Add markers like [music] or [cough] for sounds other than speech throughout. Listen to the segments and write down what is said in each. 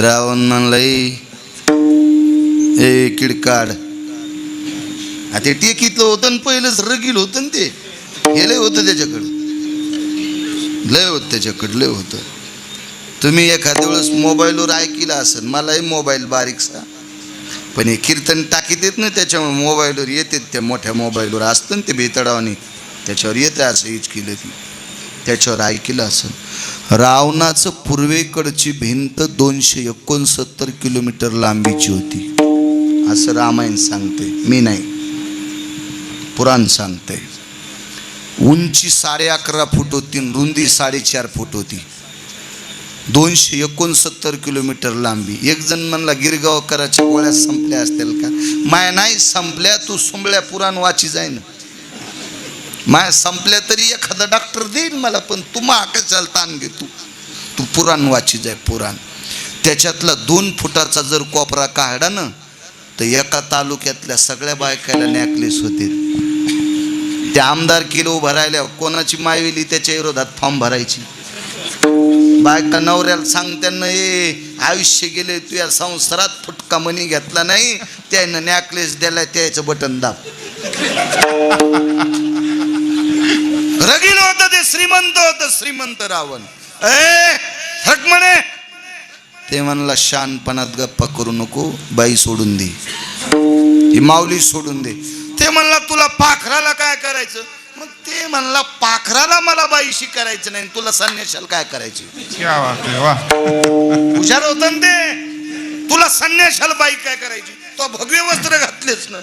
रावण म्हणलाय ए किडकाड. आ ते टेकीतलं होतं ना पहिलंच रगील होतं ना ते. हे लय होतं त्याच्याकडं. लय होत त्याच्याकडं लय होतं. तुम्ही एखाद्या वेळेस मोबाईलवर ऐकिला असेल मलाही मोबाईल बारीकसा. पण हे कीर्तन टाकीत येत ना त्याच्यामुळे मोबाईलवर येते त्या मोठ्या मोबाईलवर. असतं ना ते बेतडावानी त्याच्यावर येतं असं हीच केलं ती त्याच्यावर ऐकलं असं रावणाचं पूर्वेकडची भिंत दोनशे एकोणसत्तर किलोमीटर लांबीची होती. असं रामायण सांगते मी नाही. पुराण सांगते उंची साडे अकरा फूट होती रुंदी साडेचार फूट होती. दोनशे एकोणसत्तर किलोमीटर लांबी. एक जण म्हणला गिरगावकराच्या गोळ्या संपल्या असतील का? माया नाही संपल्या तू सुंबळ्या पुराण वाची जाईन. माया संपल्या तरी एखादा डॉक्टर देईल मला पण तू मा ताण घे तू. तू पुराण वाची जाय पुराण. त्याच्यातला दोन फुटाचा जर कोपरा काढा ना तर एका तालुक्यातल्या सगळ्या बायकाला नॅकलेस होते. ते आमदार किलो भरायला कोणाची मायवेली त्याच्या विरोधात फॉर्म भरायची. बायका नवऱ्याला सांगत्यांना ए आयुष्य गेले तू या संसारात फुटका मनी घेतला नाही त्यानं नॅकलेस द्यायला त्याचं बटन दाब. [laughs] रगील होतं ते श्रीमंत होतं श्रीमंत रावण. ए म्हणे. ते म्हणला शानपणात गप्पा करू नको बाई सोडून दे. ही माऊली सोडून दे. ते म्हणला तुला पाखराला काय करायचं? मग ते म्हणला पाखराला मला बाईशी करायचं नाही तुला संन्याशाला काय करायची? हुशार होत ना ते. तुला संन्याशाला बाई काय करायची? तो भगवे वस्त्र घातलेच ना.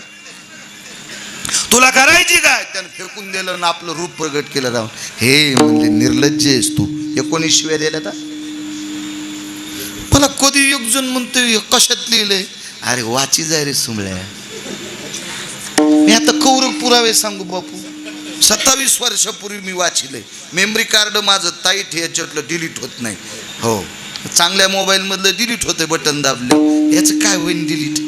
तुला करायची काय? त्यानं फेकून दिलं आणि आपलं रूप प्रगट केलं जाऊन. हे म्हणजे निर्लज्ज आहेस तू. एकोणीस शिव्या दिल्या का मला कधी एक जण म्हणतोय कशात लिहिलंय? अरे वाची जाय रे सुमळ्या मी आता कौरव पुरावे सांगू बापू. सत्तावीस वर्षापूर्वी मी वाचिले मेमरी कार्ड माझं ताईट याच्यातलं डिलीट होत नाही. हो. चांगल्या मोबाईलमधलं डिलीट होते बटन दाबले. याचं काय होईल डिलीट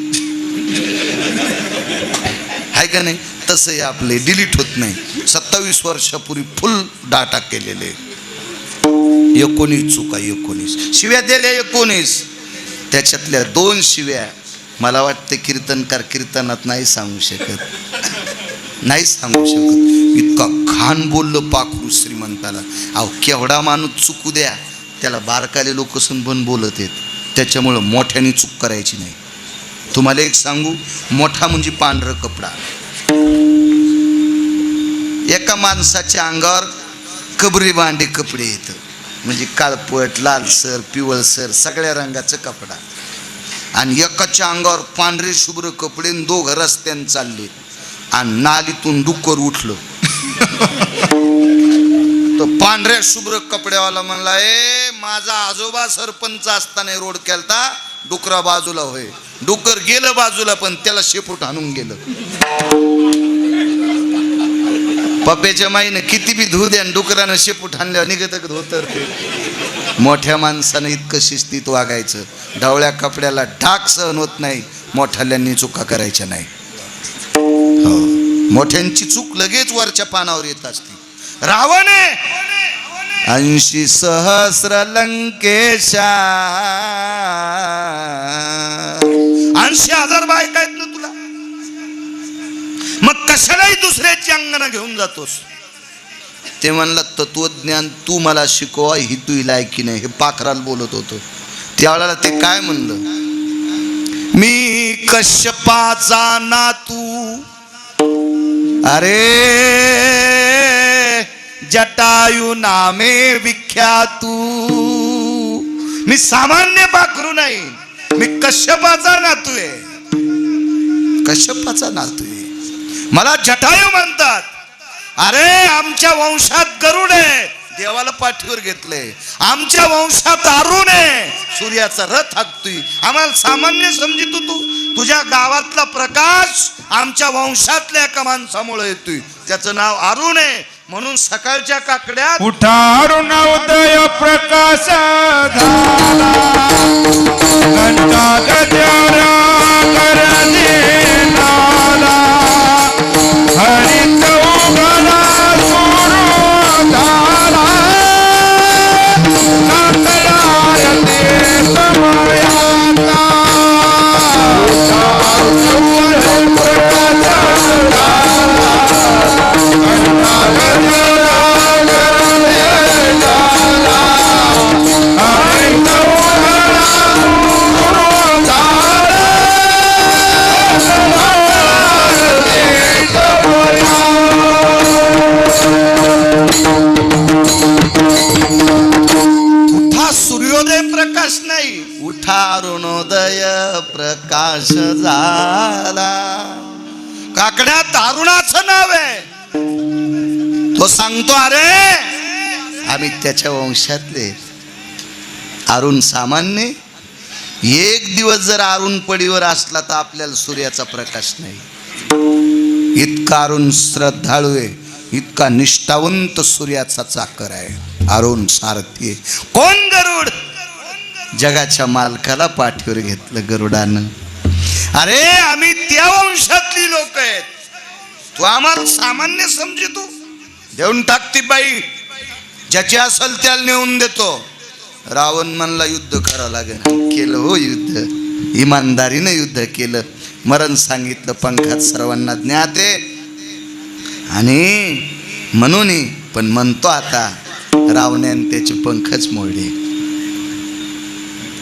आहे का नाही? तसंही आपले डिलीट होत नाही. सत्तावीस वर्षापूर्वी फुल डाटा केलेले. एकोणीस चुका एकोणीस. शिव्या दिल्या एकोणीस. त्याच्यातल्या दोन शिव्या मला वाटते कीर्तनकार कीर्तनात नाही सांगू शकत. नाही सांगू शकत. इतका खान बोललं पाखरू श्रीमंताला. अहो केवढा माणूस चुकू द्या. त्याला बारकाले लोक पण बोलत आहेत. त्याच्यामुळं मोठ्याने चूक करायची नाही. तुम्हाला एक सांगू मोठा म्हणजे पांढरं कपडा. एका माणसाच्या अंगावर कबरी बांडे कपडे येतं. म्हणजे काळपट लालसर पिवळसर सगळ्या रंगाचं कपडा. आणि एकाच्या अंगावर पांढरे शुभ्र कपडे आणि दोघं रस्त्याने चालले. आणि नालीतून डुक्कर उठलं. तो पांढऱ्या शुभ्र कपड्यावाला म्हणला ए माझा आजोबा सरपंच असताना रोड केलता. डुकरा बाजूला होय. डुकर गेलं बाजूला पण त्याला शेपूट आणून गेलं. पप्याच्या माईनं किती बी धू द्या डुकरानं शेपूट आणल्यावर निघत धोतर ते. मोठ्या माणसानं इतकं शिस्तीत वागायचं. ढवळ्या कपड्याला ढाक सहन होत नाही. मोठ्याल्यांनी चुका करायच्या नाही. हो. मोठ्यांची चूक लगेच वरच्या पानावर येत असते. रावणे! ऐंशी सहस्र लंकेशा ऐंशी हजार बायका आहेत ना तुला? मग कशालाही दुसऱ्याची अंगणा घेऊन जातोस. ते म्हणलं तत्वज्ञान तू मला शिकवा ही तू लायकी नाही. हे पाखराला बोलत होतो. त्यावेळेला ते काय म्हणलं? मी कश्यपाचा ना तू अरे जटायू नामे विख्यातू. मी सामान्य पाखरू नाही. मी कश्यपाचा नातू आहे कश्यपाचा नातू आहे मला जटायू म्हणतात. अरे आमच्या वंशात गरुड आहे. देवाला पाठीवर घेतले. आमच्या वंशात अरुण आहे. सूर्याचा रथ हाकतोय. आम्हाला सामान्य समजितो तू. तुझ्या गावातला प्रकाश आमच्या वंशातल्या एका माणसामुळे येतोय. त्याचं नाव अरुण आहे. म्हणून सकाळच्या काकड्या उठा अरुण उदय प्रकाश प्रकाश झाला. काकड्या दारुणाचं नाव आहे. तो सांगतो अरे आम्ही त्याच्या वंशातले अरुण सामान्य एक दिवस जर अरुण पडीवर असला तर आपल्याला सूर्याचा प्रकाश नाही. इतका अरुण श्रद्धाळू आहे. इतका निष्ठावंत सूर्याचा चाकर आहे. अरुण सारथी कोण? जगाच्या मालकाला पाठीवर घेतलं गरुडानं. अरे आम्ही त्या वंशातली लोक आहेत. तू आम्हाला सामान्य समजतो देऊन टाकती बाई. ज्याची असल त्याला नेऊन देतो. रावण म्हणला युद्ध करावं लागेल. केलं हो युद्ध. इमानदारीनं युद्ध केलं. मरण सांगितलं पंखात सर्वांना ज्ञात आहे आणि म्हणून पण म्हणतो आता रावण्याने त्याचे पंखच मोडले.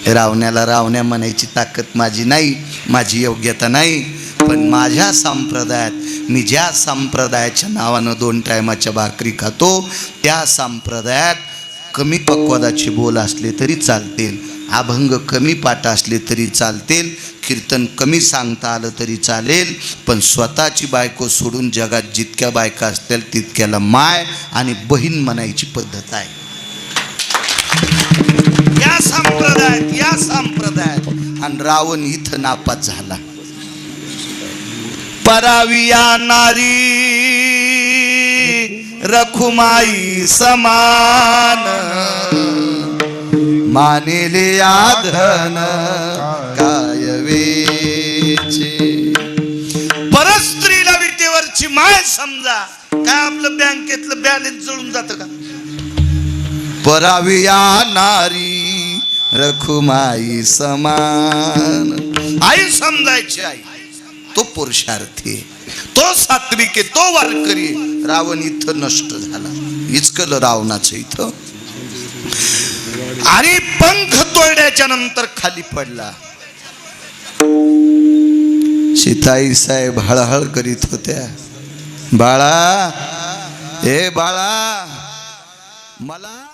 रावण्याला रावण्या म्हणायची ताकद माझी नाही माझी योग्यता नाही. पण माझ्या संप्रदायात मी ज्या संप्रदायाच्या नावानं दोन टायमाच्या भाकरी खातो त्या संप्रदायात कमी पक्वादाची बोल असले तरी चालतील अभंग कमी पाठ असले तरी चालतील कीर्तन कमी सांगता आलं तरी चालेल पण स्वतःची बायको सोडून जगात जितक्या बायका असतील तितक्याला माय आणि बहीण म्हणायची पद्धत आहे. संप्रदायात या संप्रदायात. आणि रावण इथं नापास झाला. पराविया नारी रखुमाई समान. मानेले आधन कायवेचे. परस्त्रीला विटेवरची माय समजा. काय आपलं बँकेतलं बॅलन्स जळून जातं का? पराविया नारी रखुमाई समान. आई समजायची आई. तो पुरुषार्थी तो सात्विक आहे तो वारकरी रावण इथं नष्ट झाला. इचकलं रावणाचं इथं. आणि पंख तोडण्याच्या नंतर खाली पडला. सीताई साहेब हळहळ करीत होत्या. बाळा हे बाळा मला